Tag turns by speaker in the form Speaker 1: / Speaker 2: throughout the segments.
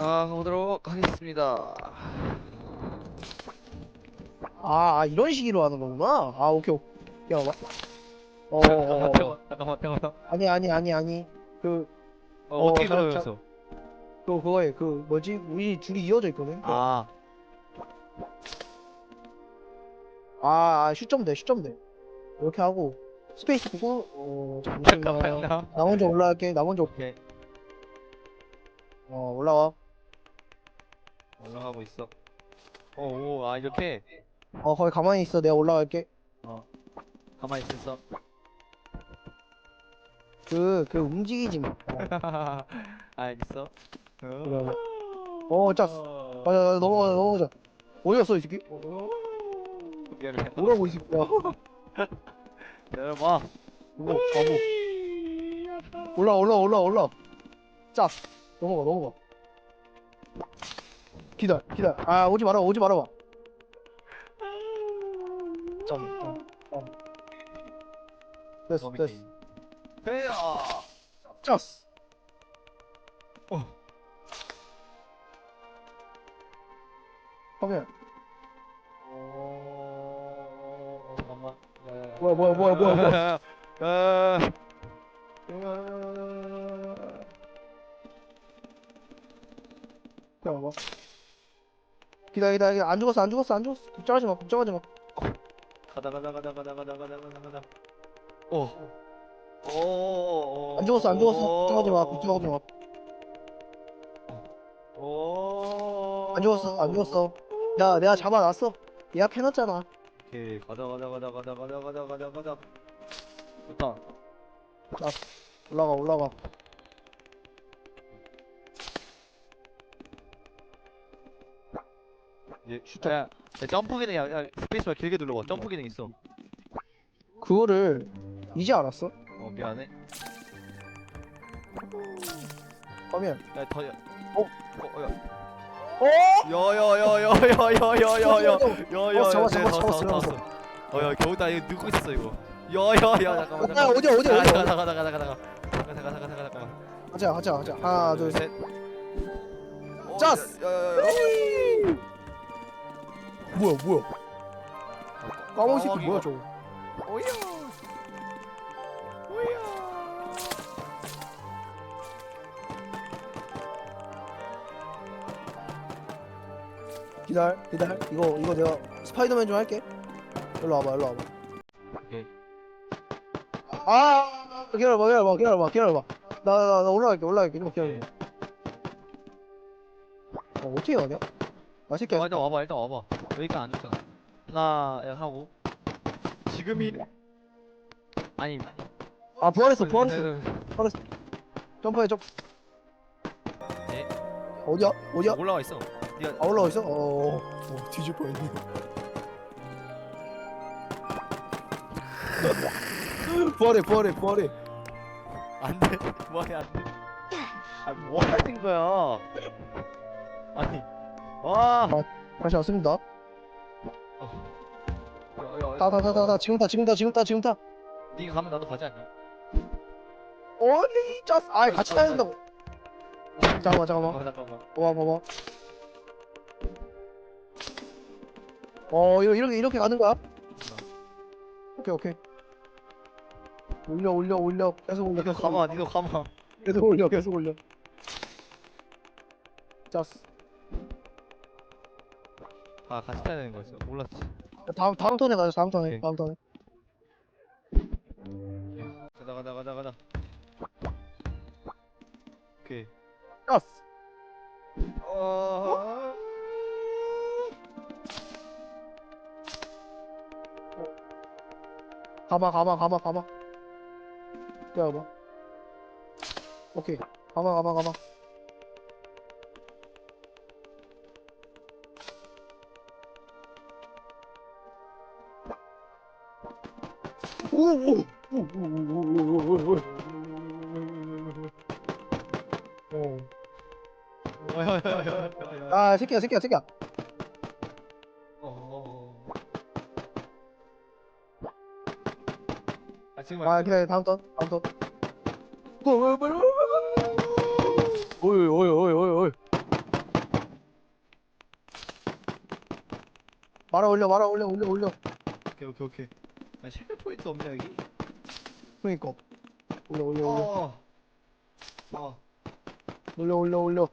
Speaker 1: 자, 가보도록 하겠습니다.
Speaker 2: 아, 아, 이런 식으로 하는 거구나. 아, 오케이. 오케이. 잠깐만. 어, 어, 어, 어.
Speaker 1: 잠깐만, 잠깐만.
Speaker 2: 아니, 아니, 아니, 아니. 그,
Speaker 1: 어,
Speaker 2: 어,
Speaker 1: 어떻게
Speaker 2: 자,
Speaker 1: 그러였어?
Speaker 2: 그, 그거에, 그, 뭐지? 우리 줄이 이어져 있거든. 아,
Speaker 1: 아,
Speaker 2: 아, 슈점 돼, 슈점 돼. 이렇게 하고, 스페이스 보고, 어, 잠시만요.
Speaker 1: 잠깐만요.
Speaker 2: 나 먼저 올라갈게. 나 먼저,
Speaker 1: 오케이.
Speaker 2: 어, 올라와.
Speaker 1: 올라가고 있어. 어, 오, 아, 이렇게?
Speaker 2: 어, 거기 가만히 있어. 내가 올라갈게.
Speaker 1: 가만히 있었어.
Speaker 2: 그, 그, 움직이지 마.
Speaker 1: 아, 알겠어.
Speaker 2: 그래. 어, 짜. 맞아, 맞아, 넘어가자, 넘어가자. 어디 갔어, 이 새끼?
Speaker 1: 미안해.
Speaker 2: 뭐라고, 이 새끼야.
Speaker 1: 내려봐.
Speaker 2: 오, 가보. 올라, 올라, 올라, 올라. 짜. 넘어가, 넘어가. 기다려, 기다려. 아, 오지 말아, 오지 말아봐. 점, 점, 점. 됐어, 됐어.
Speaker 1: 헤야.
Speaker 2: 짰어.
Speaker 1: 어.
Speaker 2: 화면.
Speaker 1: 어, 잠깐만.
Speaker 2: 뭐야, 뭐야, 뭐야, 뭐야, 뭐야.
Speaker 1: 아,
Speaker 2: 기다려, 기다려, 기다려. 안 죽었어, 안 죽었어, 안 죽었어. 걱정하지 마, 걱정하지 마.
Speaker 1: 가다 가다 가다 가다 가다 가다 가다 가다. 오. 오.
Speaker 2: 안 죽었어, 안 죽었어. 걱정하지 마, 걱정하지 마.
Speaker 1: 오.
Speaker 2: 안 죽었어, 안 죽었어. 야, 내가 잡아놨어. 예약해놨잖아.
Speaker 1: 오케이 가다 가다 가다 가다 가다 가다 가다 가다. 좋다.
Speaker 2: 올라가, 올라가.
Speaker 1: 이제 슈터. 야, 야, 점프 기능 야, 야 스페이스바 길게 눌러봐. 점프 기능 있어.
Speaker 2: 그거를 이제 알았어?
Speaker 1: 어 미안해.
Speaker 2: 화면.
Speaker 1: 야 더. 야.
Speaker 2: 어?
Speaker 1: 어, 야.
Speaker 2: 어?
Speaker 1: 야야야야야야야야야야야야.
Speaker 2: 어, 잡아, 잡아, 잡아, 잡아.
Speaker 1: 어야 겨우 나 이거 누고 있었어 이거. 야야야 잠깐만.
Speaker 2: 야, 어디야, 어디야, 어디야?
Speaker 1: 가다 가다 가다 가다 가다. 잠깐 잠깐 잠깐 잠깐 잠깐.
Speaker 2: 하자, 하자, 하자. 하나, 둘, 셋. 짰어.
Speaker 1: 야야 야.
Speaker 2: 뭐야, 뭐야? 까만 새끼. 뭐야, 저거?
Speaker 1: 오야. 오야.
Speaker 2: 기다려, 기다려. 이거, 이거 내가 스파이더맨 좀 할게. 일로 와봐, 일로 와봐.
Speaker 1: 오케이.
Speaker 2: 아, 기다려봐, 기다려봐, 기다려봐, 기다려봐. 나, 나, 나 올라갈게, 올라갈게. 좀 기다려봐. 어, 어떻게 가냐? 아, 새끼야.
Speaker 1: 어, 일단 와봐 일단 와봐. 여기까지 안 됐잖아. 하나 야, 하고. 지금이 아니.
Speaker 2: 아, 부활했어, 부활했어.
Speaker 1: 네,
Speaker 2: 점프해, 점프.
Speaker 1: 네.
Speaker 2: 어디야? 어디야?
Speaker 1: 올라와 있어. 네가
Speaker 2: 아, 올라와 있어? 어, 어, 뒤질 뻔했네. 부활해, 부활해, 부활해.
Speaker 1: 안 돼. 뭐해 안 돼. 아 뭐 하는 거야? 아니. 와.
Speaker 2: 다시 왔습니다. 타. 지금 타, 지금 타, 지금 타, 지금 타.
Speaker 1: 네가 가면 나도 가지 않냐?
Speaker 2: 어리, 짜스. 아, 같이 타야 된다고. 잠깐만, 잠깐만.
Speaker 1: 어, 잠깐만.
Speaker 2: 봐봐, 봐봐. 어, 이거 이렇게 이렇게 가는 거야? 오케이, 오케이. 올려, 올려, 올려. 계속 올려,
Speaker 1: 니도
Speaker 2: 계속
Speaker 1: 가마. 니도 가마.
Speaker 2: 계속 올려, 계속 올려. 짜스.
Speaker 1: 아 같이 타야 되는 거였어. 몰랐지.
Speaker 2: 다음 다음 턴에 가자. 다음 턴에.
Speaker 1: 오케이.
Speaker 2: 다음 턴에.
Speaker 1: 가다 가다 가다 가다. 오케이.
Speaker 2: 짜스.
Speaker 1: 어.
Speaker 2: 가마, 가마, 가마, 가마. 기다려봐. 오케이. 가마, 가마, 가마. 아 새끼야 새끼야 새끼야
Speaker 1: 아
Speaker 2: 기다려 다음 턴 다음 턴 오이 오이 오이 오이 오이 말아 올려 말아 올려 올려 올려
Speaker 1: 오케이 오케이 오케이 아 쉘터 포인트 없냐 여기?
Speaker 2: 그러니까 올려 올려 올려
Speaker 1: 어. 어.
Speaker 2: 올려 올려 올려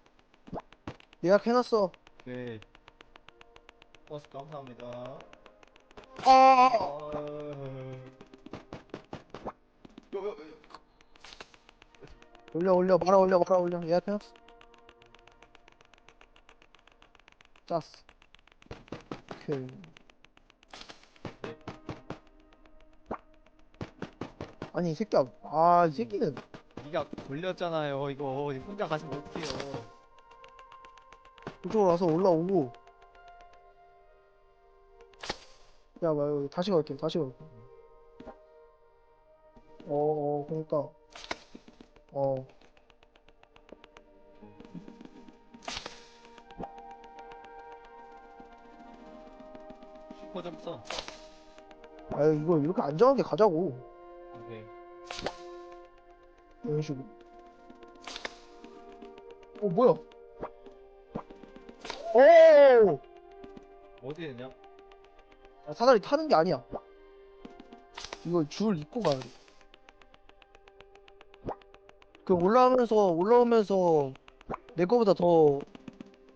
Speaker 2: 예약해놨어
Speaker 1: 네. 버스 감사합니다.
Speaker 2: 아
Speaker 1: 어... 요, 요, 요.
Speaker 2: 올려 올려 말아 올려 말아 올려 예약해놨어 짰어 오케이 아니 이 새끼야 아이 새끼는
Speaker 1: 니가 걸렸잖아요. 이거 혼자 가시면 어떡해요.
Speaker 2: 이쪽으로 와서 올라오고 야 뭐, 다시 갈게 다시 갈게 어어 그러니까 어
Speaker 1: 슈퍼 점프.
Speaker 2: 아유 이거 이렇게 안전하게 가자고. 이런 식으로 어 뭐야? 오!
Speaker 1: 어디 있냐?
Speaker 2: 아, 사다리 타는 게 아니야. 이거 줄 입고 가야 돼그 올라오면서 올라오면서 내 거보다 더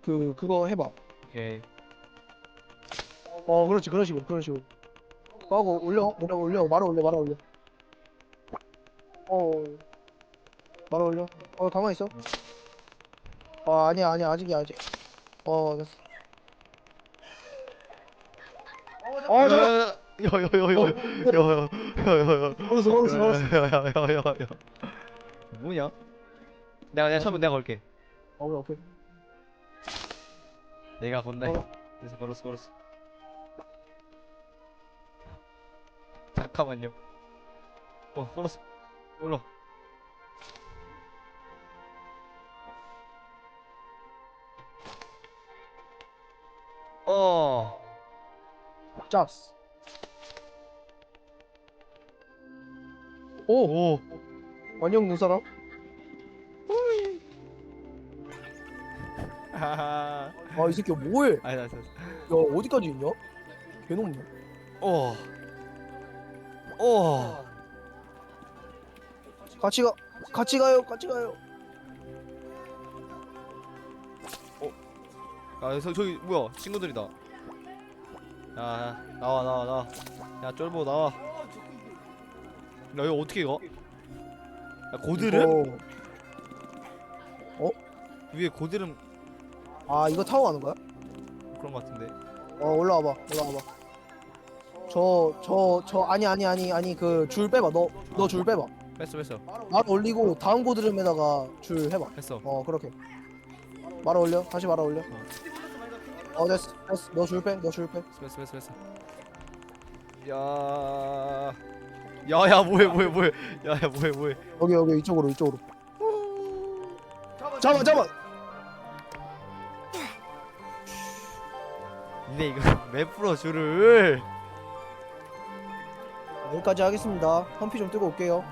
Speaker 2: 그 그거 해봐.
Speaker 1: 오케이.
Speaker 2: 어 그렇지 그런 식으로 그런 식으로. 하고 올려 올려 올려. 말아 올려 말아 올려. 어 말아 올려 어 가만히 있어 어 아니야 아니야 아직이야 아직 어 됐어 어 잠깐
Speaker 1: 야야야야야야야야야야야.
Speaker 2: 걸었어 걸었어 걸었어
Speaker 1: 야야야야야. 뭐냐? 내가 내가 처음에 내가 걸게.
Speaker 2: 어 그래 오케이
Speaker 1: 내가 건네.
Speaker 2: 어.
Speaker 1: 그래서 걸었어 걸었어. 잠깐만요. 어 걸었어. 올라. 어.
Speaker 2: 짰어 오
Speaker 1: 오.
Speaker 2: 완영 눈사람
Speaker 1: 하하.
Speaker 2: 아 이 새끼 뭐해
Speaker 1: 아니 나 나.
Speaker 2: 야 어디까지 있냐 개놈네
Speaker 1: 어. 어.
Speaker 2: 같이 가 같이 가요 같이 가요
Speaker 1: 아 저, 저기 뭐야 친구들이다. 야, 야 나와 나와 나와. 야 쫄보 나와. 야 여기 어떻게 가? 야 고드름?
Speaker 2: 이거-
Speaker 1: 위에 고드름
Speaker 2: 아 이거 타고 가는 거야?
Speaker 1: 그런 거 같은데.
Speaker 2: 어 올라와봐 올라와봐 저 저 저 아니 아니 아니 아니 그 줄 빼봐 너 너 줄 빼봐
Speaker 1: 뺐어 뺐어
Speaker 2: 말 올리고 다음 고드름에다가 줄 해봐
Speaker 1: 뺐어.
Speaker 2: 어 그렇게 말아 올려 다시 말아 올려 어 됐어 됐어 너줄빼너
Speaker 1: 뺐어 뺐어 뺐어. 야. 야야 뭐해 뭐해 뭐해. 야야 뭐해 뭐해.
Speaker 2: 여기 여기 이쪽으로 이쪽으로 잡아 잡아
Speaker 1: 근데 이거 왜 풀어 줄을?
Speaker 2: 여기까지 하겠습니다 펌피 좀 뜨고 올게요